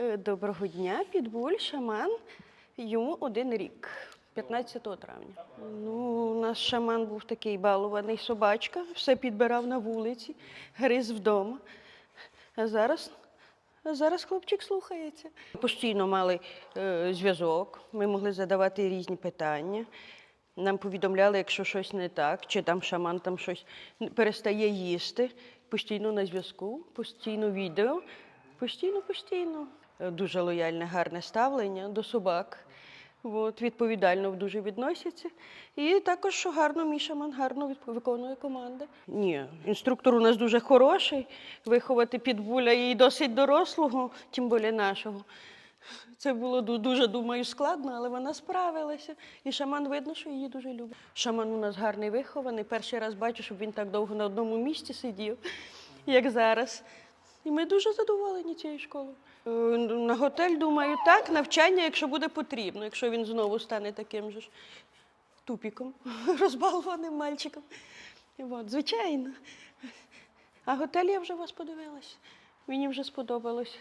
Е, Доброго дня, підбуль, шаман. Йому один рік, 15 травня. Ну, у нас шаман був такий балуваний собачка, все підбирав на вулиці, гриз вдома. А зараз, а зараз хлопчик слухається. Постійно мали е, зв'язок, ми могли задавати різні питання. Нам повідомляли, якщо щось не так, чи там шаман там щось перестає їсти. Постійно на зв'язку, постійно відео, постійно, постійно. Е, Дуже лояльне, гарне ставлення до собак. От, відповідально дуже відносяться. І також, що гарно мій шаман гарно виконує команди. Ні, інструктор у нас дуже хороший. Виховати підбуля і досить дорослого, тим більше нашого. Це було дуже, думаю, складно, але вона справилася. І шаман видно, що її дуже любить. Шаман у нас гарний вихований. Перший раз бачу, щоб він так довго на одному місці сидів, як зараз. І ми дуже задоволені цією школою. Е, На готель, думаю, так, навчання, якщо буде потрібно, якщо він знову стане таким же ж тупіком, розбалованим мальчиком. От, звичайно. А готель я вже вас подивилась. Мені вже сподобалось.